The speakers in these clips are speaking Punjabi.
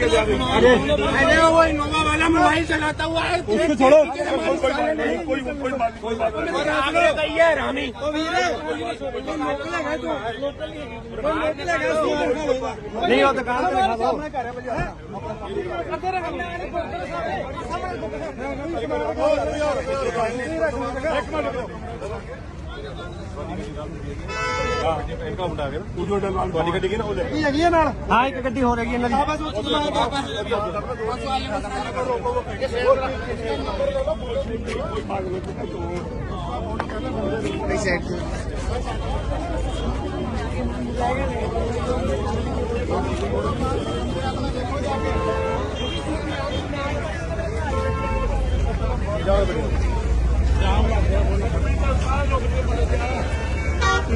अरे वो इनोवा वाला मोबाइल चलाता हुआ है उसको छोड़ो कोई बात नहीं कोई कोई बात कोई बात नहीं और आगे गई है रामी नहीं वो दुकान पे खा लो ਇਨਕਾ ਆ ਗਿਆ ਉਹ ਜੋ ਡਲਵਾਲ ਤੁਹਾਡੀ ਗੱਡੀ ਕੀ ਨਾ ਉਹ ਲੈ ਕੀ ਹੈਗੀ ਆ ਨਾਲ ਹਾਂ ਇੱਕ ਗੱਡੀ ਹੋ ਰਹੀ ਇਹਨਾਂ ਦੀ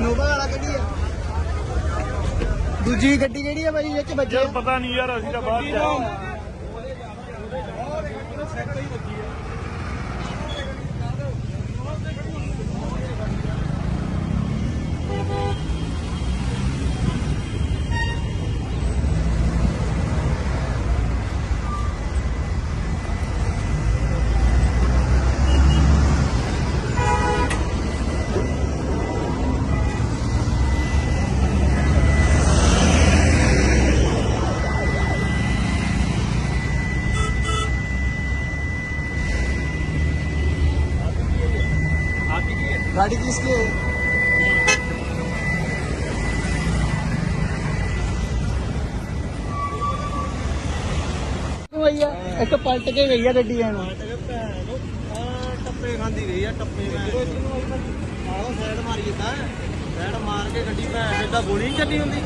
ਇਨੋਵਾ ਵਾਲਾ ਗੱਡੀ ਆ। ਦੂਜੀ ਗੱਡੀ ਕਿਹੜੀ ਆ ਭਾਈ ਵਿੱਚ ਵੱਜੇ ਪਤਾ ਨਹੀਂ ਯਾਰ ਅਸੀਂ ਤਾਂ ਬਾਹਰ ਜਾ गाड़ी किसकी है भैया एक तो पलट के गई है गड्डी है ਟੱਪੇ ਖਾਂਦੀ ਗਈ ਆ ਟੱਪੇ ਮੈਂ ਆਹੋ ਸਾਈਡ ਮਾਰੀ ਜਿੱਦਾਂ ਸਾਈਡ ਮਾਰ ਕੇ ਗੱਡੀ ਭੈਣ ਇਦਾਂ ਗੋਲੀ ਨਹੀਂ ਚੱਲੀ ਹੁੰਦੀ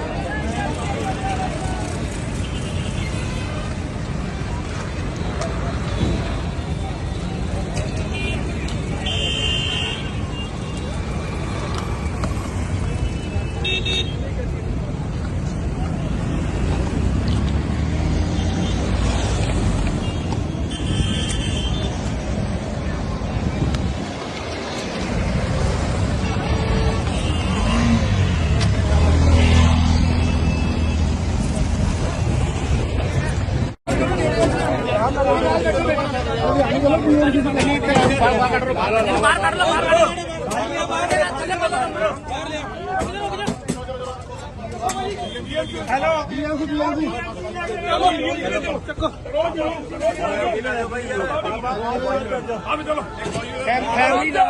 ਫੈਮਲੀ ਦਾ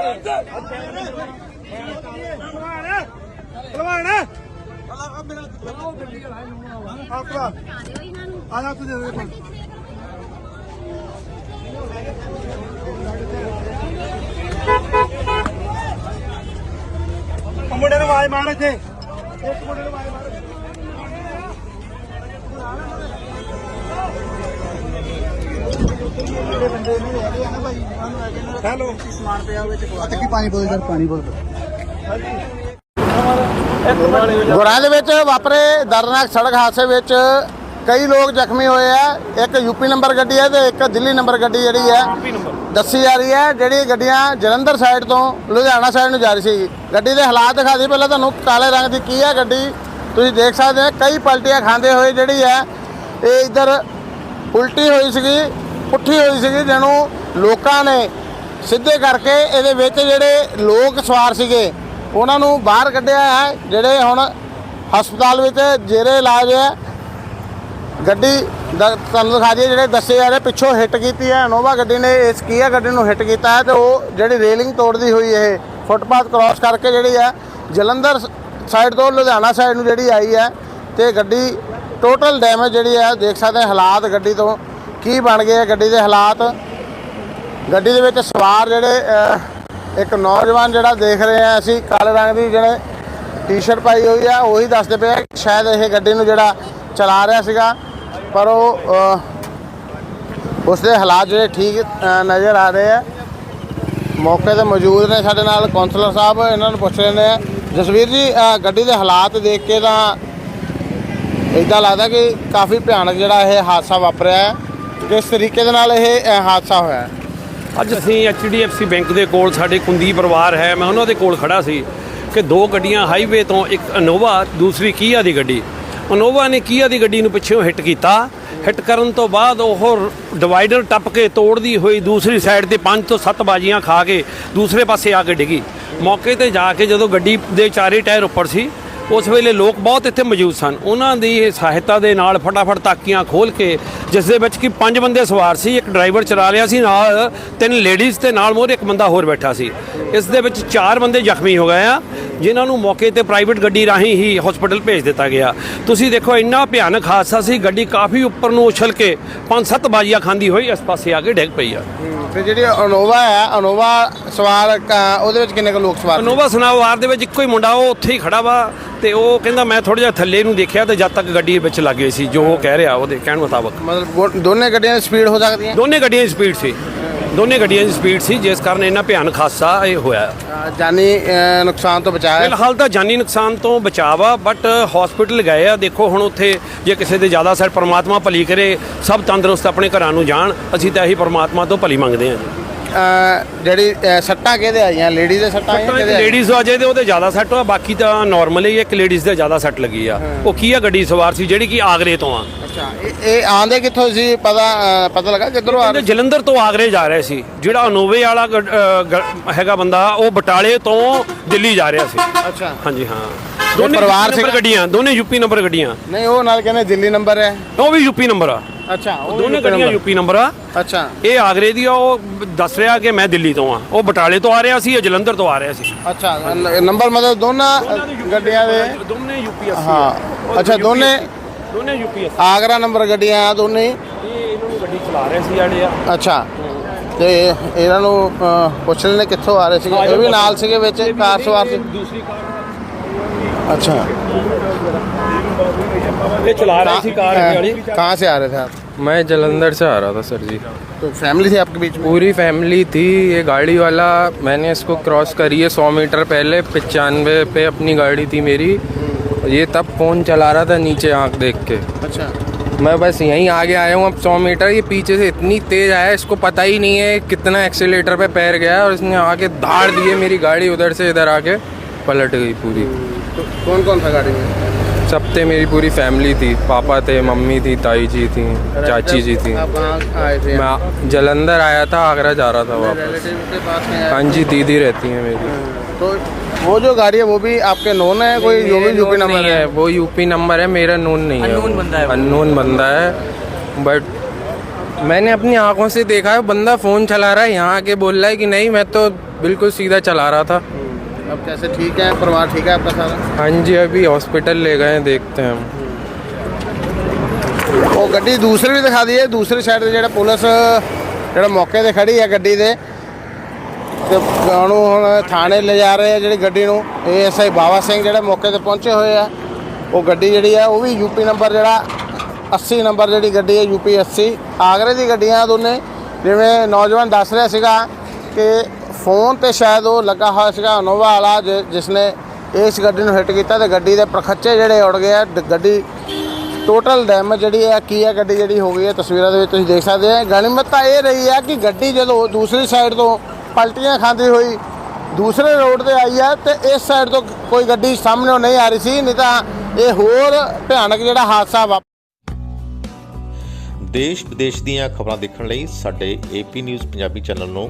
ਭਲਵਾਨ ਮੁੰਡੇ ਨੂੰ ਆਵਾਜ਼ ਮਾਰ ਇੱਥੇ। ਇੱਕ ਮੁੰਡੇ ਨੂੰ ਆਵਾਜ਼ ਮਾਰ ਬੰਦੇ ਗੁਰਾਂ ਦੇ ਵਿੱਚ ਵਾਪਰੇ ਦਰਦਨਾਕ ਸੜਕ ਹਾਦਸੇ ਵਿੱਚ ਕਈ ਲੋਕ ਜ਼ਖਮੀ ਹੋਏ ਆ। ਇੱਕ ਯੂਪੀ ਨੰਬਰ ਗੱਡੀ ਹੈ ਤੇ ਇੱਕ ਦਿੱਲੀ ਨੰਬਰ ਗੱਡੀ ਜਿਹੜੀ ਹੈ ਦੱਸੀ ਜਾ ਰਹੀ ਹੈ ਜਿਹੜੀ ਗੱਡੀਆਂ ਜਲੰਧਰ ਸਾਈਡ ਤੋਂ ਲੁਧਿਆਣਾ ਸਾਈਡ ਨੂੰ ਜਾ ਰਹੀ ਸੀ। ਗੱਡੀ ਦੇ ਹਾਲਾਤ ਦਿਖਾ ਦੇ ਪਹਿਲਾਂ ਤੁਹਾਨੂੰ ਕਾਲੇ ਰੰਗ ਦੀ ਕੀ ਹੈ ਗੱਡੀ ਤੁਸੀਂ ਦੇਖ ਸਕਦੇ ਹੋ ਕਈ ਪਲਟੀਆਂ ਖਾਂਦੇ ਹੋਏ ਜਿਹੜੀ ਹੈ ਇਹ ਇੱਧਰ ਉਲਟੀ ਹੋਈ ਸੀਗੀ। ਪੁੱਠੀ ਹੋਈ ਸੀਗੀ, ਜਿਹਨੂੰ ਲੋਕਾਂ ਨੇ ਸਿੱਧੇ ਕਰਕੇ ਇਹਦੇ ਵਿੱਚ ਜਿਹੜੇ ਲੋਕ ਸਵਾਰ ਸੀਗੇ, ਉਹਨਾਂ ਨੂੰ ਬਾਹਰ ਕੱਢਿਆ ਹੈ, ਜਿਹੜੇ ਹੁਣ ਹਸਪਤਾਲ ਵਿੱਚ ਜੇਰੇ ਇਲਾਜ ਹੈ। ਗੱਡੀ ਦਾ ਤੁਹਾਨੂੰ ਦਿਖਾ ਦਈਏ, ਜਿਹੜੇ ਦੱਸੇ ਜਾ ਰਹੇ, ਪਿੱਛੋਂ ਹਿੱਟ ਕੀਤੀ ਹੈ ਇਨੋਵਾ ਗੱਡੀ ਨੇ ਇਸ ਕੀਆ ਗੱਡੀ ਨੂੰ ਹਿੱਟ ਕੀਤਾ ਹੈ ਤੇ ਉਹ ਜਿਹੜੀ ਰੇਲਿੰਗ ਤੋੜਦੀ ਹੋਈ ਇਹ ਫੁੱਟਪਾਥ ਕ੍ਰਾਸ ਕਰਕੇ ਜਿਹੜੀ ਹੈ, ਜਲੰਧਰ ਸਾਈਡ ਤੋਂ ਲੁਧਿਆਣਾ ਸਾਈਡ ਨੂੰ ਜਿਹੜੀ ਆਈ ਹੈ ਤੇ ਗੱਡੀ ਟੋਟਲ ਡੈਮੇਜ ਜਿਹੜੀ ਹੈ, ਦੇਖ ਸਕਦੇ ਹਾਲਾਤ ਗੱਡੀ ਤੋਂ ਕੀ ਬਣ ਗਏ ਆ ਗੱਡੀ ਦੇ ਹਾਲਾਤ? ਗੱਡੀ ਦੇ ਵਿੱਚ ਸਵਾਰ ਜਿਹੜੇ ਇੱਕ ਨੌਜਵਾਨ ਜਿਹੜਾ ਦੇਖ ਰਹੇ ਆ ਅਸੀਂ, ਕਾਲੇ ਰੰਗ ਦੀ ਜਿਹੜੇ ਟੀ-ਸ਼ਰਟ ਪਾਈ ਹੋਈ ਆ, ਉਹੀ ਦੱਸਦੇ ਪਏ ਸ਼ਾਇਦ ਇਹ ਗੱਡੀ ਨੂੰ ਜਿਹੜਾ ਚਲਾ ਰਿਹਾ ਸੀਗਾ, ਪਰ ਉਹ ਉਸਦੇ ਹਾਲਾਤ ਜਿਹੜੇ ਠੀਕ ਨਜ਼ਰ ਆ ਰਹੇ ਆ। ਮੌਕੇ ਤੇ ਮੌਜੂਦ ਨੇ ਸਾਡੇ ਨਾਲ ਕਾਉਂਸਲਰ ਸਾਹਿਬ, ਇਹਨਾਂ ਨੂੰ ਪੁੱਛ ਰਹੇ ਨੇ ਜਸਵੀਰ ਜੀ ਗੱਡੀ ਦੇ ਹਾਲਾਤ ਦੇਖ ਕੇ ਤਾਂ ਇਦਾਂ ਲੱਗਦਾ ਕਿ ਕਾਫੀ ਭਿਆਨਕ ਜਿਹੜਾ ਇਹ ਹਾਦਸਾ ਵਾਪਰਿਆ ਹੈ। ਕਿਸ ਤਰੀਕੇ ਦੇ ਨਾਲ ਇਹ ਅਹ, ਹਾਦਸਾ ਹੋਇਆ ਹੈ। ਅੱਜ ਅਸੀਂ ਐਚਡੀਐਫਸੀ ਬੈਂਕ ਦੇ ਕੋਲ ਸਾਡੇ ਕੁੰਦੀ ਪਰਿਵਾਰ ਹੈ ਮੈਂ ਉਹਨਾਂ ਦੇ ਕੋਲ ਖੜਾ ਸੀ ਕਿ ਦੋ ਗੱਡੀਆਂ ਹਾਈਵੇ ਤੋਂ ਇੱਕ ਅਨੋਵਾ ਦੂਸਰੀ ਕੀਆ ਦੀ ਗੱਡੀ। ਅਨੋਵਾ ਨੇ ਕੀਆ ਦੀ ਗੱਡੀ ਨੂੰ ਪਿੱਛੇੋਂ ਹਿੱਟ ਕੀਤਾ। ਹਿੱਟ ਕਰਨ ਤੋਂ ਬਾਅਦ ਉਹ ਡਿਵਾਈਡਰ ਟੱਪ ਕੇ ਤੋੜਦੀ ਹੋਈ ਦੂਸਰੀ ਸਾਈਡ ਤੇ ਪੰਜ ਤੋਂ ਸੱਤ ਬਾਜੀਆਂ ਖਾ ਕੇ ਦੂਸਰੇ ਪਾਸੇ ਆ ਕੇ ਡਿੱਗੀ। ਮੌਕੇ ਤੇ ਜਾ ਕੇ ਜਦੋਂ ਗੱਡੀ ਦੇ ਚਾਰੇ ਟਾਇਰ ਉੱਪਰ ਸੀ ਉਸ ਵੇਲੇ ਲੋਕ ਬਹੁਤ ਇੱਥੇ ਮੌਜੂਦ ਸਨ। ਉਹਨਾਂ ਦੀ ਸਹਾਇਤਾ ਦੇ ਨਾਲ ਫਟਾਫਟ ਤਾਕੀਆਂ ਖੋਲ ਕੇ ਜਿਸ ਦੇ ਵਿੱਚ ਕਿ ਪੰਜ ਬੰਦੇ ਸਵਾਰ ਸੀ, ਇੱਕ ਡਰਾਈਵਰ ਚਲਾ ਰਿਹਾ ਸੀ, ਨਾਲ ਤਿੰਨ ਲੇਡੀਜ਼ ਤੇ ਨਾਲ ਮੋਹਰੇ ਇੱਕ ਬੰਦਾ ਹੋਰ ਬੈਠਾ ਸੀ। ਇਸ ਦੇ ਵਿੱਚ ਚਾਰ ਬੰਦੇ ਜ਼ਖਮੀ ਹੋ ਗਏ ਆ। ਜਿਨ੍ਹਾਂ ਨੂੰ ਮੌਕੇ ਤੇ ਪ੍ਰਾਈਵੇਟ ਗੱਡੀ ਰਾਹੀਂ ਹੀ ਹਸਪੀਟਲ ਭੇਜ ਦਿੱਤਾ ਗਿਆ। ਤੁਸੀਂ ਦੇਖੋ ਇੰਨਾ ਭਿਆਨਕ ਹਾਦਸਾ ਸੀ ਗੱਡੀ ਕਾਫੀ ਉੱਪਰ ਨੂੰ ਉਛਲ ਕੇ ਪੰਜ ਸੱਤ ਬਾਜੀਆਂ ਖਾਂਦੀ ਹੋਈ ਇਸ ਪਾਸੇ ਆ ਕੇ ਡਿੱਗ ਪਈ ਆ। ਤੇ ਜਿਹੜੀ ਅਨੋਵਾ ਹੈ ਅਨੋਵਾ ਸਵਾਰ ਉਹਦੇ ਵਿੱਚ ਕਿੰਨੇ ਕੁ ਲੋਕ ਸਵਾਰ ਸੀ? ਨੋਵਾ ਸਨਾਵਾਰ ਦੇ ਵਿੱਚ ਇੱਕੋ ਹੀ ਮੁੰਡਾ ਉਹ ਉੱਥੇ ਹੀ ਖੜਾ ਵਾ ਤੇ ਉਹ ਕਹਿੰਦਾ ਮੈਂ ਥੋੜਾ ਜਿਹਾ ਥੱਲੇ ਨੂੰ ਦੇਖਿਆ ਤੇ ਜਦ ਤੱਕ ਗੱਡੀ ਵਿੱਚ ਲੱਗ ਗਈ ਸੀ ਜੋ ਉਹ ਕਹਿ ਰਿਹਾ ਉਹਦੇ ਕਹਿਣ ਮੁਤਾਬਕ। ਮਤਲਬ ਦੋਨੇ ਗੱਡੀਆਂ ਦੀ ਸਪੀਡ ਹੋ ਸਕਦੀ ਹੈ? ਦੋਨੇ ਗੱਡੀਆਂ ਦੀ ਸਪੀਡ ਸੀ। ਦੋਨੇ ਗੱਡੀਆਂ ਦੀ ਸਪੀਡ ਸੀ ਜਿਸ ਕਾਰਨ ਇੰਨਾ ਭਿਆਨਕ ਹਾਦਸਾ ਇਹ ਹੋਇਆ। ਜਾਨੀ ਨੁਕਸਾਨ ਤੋਂ ਬਚਾਇਆ। ਫਿਲਹਾਲ ਤਾਂ ਜਾਨੀ ਨੁਕਸਾਨ ਤੋਂ ਬਚਾਅ ਆ ਬਟ ਹਸਪੀਟਲ ਗਏ ਆ। ਦੇਖੋ ਹੁਣ ਉੱਥੇ ਜੇ ਕਿਸੇ ਦੇ ਜ਼ਿਆਦਾ ਸਰ ਪ੍ਰਮਾਤਮਾ ਭਲੀ ਕਰੇ ਸਭ ਤੰਦਰੁਸਤ ਆਪਣੇ ਘਰਾਂ ਨੂੰ ਜਾਣ ਅਸੀਂ ਤਾਂ ਇਹੀ ਪ੍ਰਮਾਤਮਾ ਤੋਂ ਭਲੀ ਮੰਗਦੇ ਹਾਂ ਜੀ। ਜਿਹੜੀ ਸੱਟਾਂ ਕਿਹਦੇ ਆਈਆਂ? ਲੇਡੀ ਦੇ ਸੱਟਾਂ ਆਈਆਂ ਕਿਹਦੇ? ਲੇਡੀਜ਼ ਆ ਜੇ ਤੇ ਉਹਦੇ ਜ਼ਿਆਦਾ ਸੱਟ ਆ ਬਾਕੀ ਤਾਂ ਨਾਰਮਲ ਹੀ ਇੱਕ ਲੇਡੀਜ਼ ਦੇ ਜ਼ਿਆਦਾ ਸੱਟ ਲੱਗੀ ਆ। ਉਹ ਕੀ ਆ ਗੱਡੀ ਸਵਾਰ ਸੀ ਜਿਹੜੀ ਕਿ ਆਗਰੇ ਤੋਂ ਆ। ਅੱਛਾ ਇਹ- ਆਂਦੇ ਕਿੱਥੋਂ ਸੀ? ਪਤਾ ਪਤਾ ਲੱਗਾ ਕਿੱਧਰੋਂ ਆ ਕਹਿੰਦੇ ਜਲੰਧਰ ਤੋਂ ਆਗਰੇ ਜਾ ਰਹੇ ਸੀ। ਜਿਹੜਾ ਅਨੋਵੇ ਵਾਲਾ ਹੈਗਾ ਬੰਦਾ ਉਹ ਬਟਾਲੇ ਤੋਂ ਦਿੱਲੀ ਜਾ ਰਿਹਾ ਸੀ। ਅੱਛਾ। ਹਾਂਜੀ ਹਾਂ। ਦੋਨੇ ਪਰਿਵਾਰ ਸੀਗਾ? ਗੱਡੀਆਂ ਦੋਨੇ ਯੂਪੀ ਨੰਬਰ ਗੱਡੀਆਂ। ਨਹੀਂ ਉਹ ਨਾਲ ਕਹਿੰਦੇ ਦਿੱਲੀ ਨੰਬਰ ਹੈ? ਉਹ ਵੀ ਯੂਪੀ ਨੰਬਰ ਆ। ਅੱਛਾ ਉਹ ਦੋਨੇ ਗੱਡੀਆਂ ਯੂਪੀ ਨੰਬਰ ਆ। ਅੱਛਾ। ਇਹ ਆਗਰੇ ਦੀ ਆ ਉਹ ਦੱਸ ਰਿਹਾ ਕਿ ਮੈਂ ਦਿੱਲੀ ਤੋਂ ਆ। ਉਹ ਬਟਾਲੇ ਤੋਂ ਆ ਰਿਹਾ ਸੀ ਇਹ ਜਲੰਧਰ ਤੋਂ ਆ ਰਿਹਾ ਸੀ। ਅੱਛਾ ਨੰਬਰ ਮਤਲਬ ਦੋਨਾਂ ਗੱਡੀਆਂ ਦੇ? ਦੋਨੇ ਯੂਪੀ ਹਾਂ। ਅੱਛਾ ਦੋਨੇ ਦੋਨੇ ਯੂਪੀ ਆਗਰਾ ਨੰਬਰ ਗੱਡੀਆਂ ਆ ਦੋਨੇ? ਇਹ ਇਹਨਾਂ ਨੂੰ ਗੱਡੀ ਚਲਾ ਰਹੇ ਸੀ ਜਿਹੜੇ ਆ। ਅੱਛਾ। ਤੇ ਇਹਨਾਂ ਨੂੰ ਪੁੱਛ ਲੈਣੇ ਕਿੱਥੋਂ ਆ ਰਹੇ ਸੀ ਇਹ ਵੀ ਨਾਲ ਸੀਗੇ ਵਿੱਚ ਕਾਰ ਸਵਾਰ ਸੀ। ਅੱਛਾ। ये चला थी कार कहाँ से आ रहे थे आप? मैं जलंधर से आ रहा था सर जी। तो फैमिली थी आपके बीच पूरी फैमिली थी ये गाड़ी वाला। मैंने इसको क्रॉस करी है सौ मीटर पहले पचानवे पे अपनी गाड़ी थी मेरी। ये तब फ़ोन चला रहा था नीचे आँख देख के। अच्छा। मैं बस यहीं आगे आया हूँ अब सौ मीटर ये पीछे से इतनी तेज़ आया इसको पता ही नहीं है कितना एक्सीटर पे पैर गया और इसने आके धाड़ दिए मेरी गाड़ी उधर से इधर आके पलट गई पूरी। तो कौन कौन था गाड़ी में? सब थे मेरी पूरी फैमिली थी। पापा थे मम्मी थी ताई जी थी चाची जी थी। आप कहाँ आए थे? मैं जलंधर आया था आगरा जा रहा था वापस। हाँ जी दीदी रहती है मेरी। तो वो जो गाड़ी है वो भी आपके नोन है कोई जो भी यूपी नंबर है? है। वो यूपी नंबर है मेरा नोन नहीं है। अननोन बंदा है अननोन बंदा है बट मैंने अपनी आँखों से देखा है बंदा फ़ोन चला रहा है यहाँ आके बोल रहा है कि नहीं मैं तो बिल्कुल सीधा चला रहा था। अब कैसे ठीक है परिवार ठीक है आपका सारा हाँ जी अभी हॉस्पिटल ले गए हैं देखते हैं हम ਉਹ ਗੱਡੀ ਦੂਸਰੀ ਵੀ ਦਿਖਾ ਦਈਏ ਦੂਸਰੀ ਸਾਈਡ ਤੇ ਜਿਹੜਾ ਪੁਲਿਸ ਜਿਹੜਾ ਮੌਕੇ ਤੇ ਖੜੀ ਹੈ ਗੱਡੀ ਦੇ ਤੇ ਉਹਨੂੰ ਹੁਣ ਥਾਣੇ ਲੈ ਜਾ ਰਹੇ ਆ ਜਿਹੜੀ ਗੱਡੀ ਨੂੰ ਏਐਸਆਈ ਬਾਵਾ ਸਿੰਘ ਜਿਹੜੇ ਮੌਕੇ ਤੇ ਪਹੁੰਚੇ ਹੋਏ ਆ ਉਹ ਗੱਡੀ ਜਿਹੜੀ ਆ ਉਹ ਵੀ ਯੂਪੀ ਨੰਬਰ ਜਿਹੜਾ 80 ਨੰਬਰ ਜਿਹੜੀ ਗੱਡੀ ਹੈ ਯੂਪੀ 80 ਆਗਰੇ ਦੀ ਗੱਡੀਆਂ ਦੋਨੇ ਜਿਵੇਂ ਨੌਜਵਾਨ ਦੱਸ ਰਿਹਾ ਸੀਗਾ ਕਿ ਫੋਨ ਤੇ ਸ਼ਾਇਦ ਉਹ ਲੱਗਾ ਹੋਇਆ ਸੀਗਾ ਇਨੋਵਾ ਵਾਲਾ, ਜਿ- ਜਿਸ ਨੇ ਇਸ ਗੱਡੀ ਨੂੰ ਹਿੱਟ ਕੀਤਾ ਤੇ ਗੱਡੀ ਦੇ ਪ੍ਰਖੱਚੇ ਜਿਹੜੇ ਉੜ ਗਏ ਆ ਗੱਡੀ ਟੋਟਲ ਡੈਮੇਜ ਜਿਹੜੀ ਹੈ ਕੀ ਹੈ ਗੱਡੀ ਜਿਹੜੀ ਹੋ ਗਈ ਹੈ ਤਸਵੀਰਾਂ ਦੇ ਵਿੱਚ ਤੁਸੀਂ ਦੇਖ ਸਕਦੇ ਹੋ ਗਣਿਮਤ ਤਾਂ ਇਹ ਰਹੀ ਹੈ ਕਿ ਗੱਡੀ ਜਦੋਂ ਦੂਸਰੀ ਸਾਈਡ ਤੋਂ ਪਲਟੀਆਂ ਖਾਂਦੀ ਹੋਈ ਦੂਸਰੇ ਰੋਡ ਤੇ ਆਈ ਹੈ ਤੇ ਇਸ ਸਾਈਡ ਤੋਂ ਕੋਈ ਗੱਡੀ ਸਾਹਮਣੇ ਨਹੀਂ ਆ ਰਹੀ ਸੀ, ਨਹੀਂ ਤਾਂ ਇਹ ਹੋਰ ਭਿਆਨਕ ਜਿਹੜਾ ਹਾਦਸਾ ਵਾ ਦੇਸ਼ ਵਿਦੇਸ਼ ਦੀਆਂ ਖਬਰਾਂ ਦੇਖਣ ਲਈ ਸਾਡੇ A P news Punjabi channel ਨੂੰ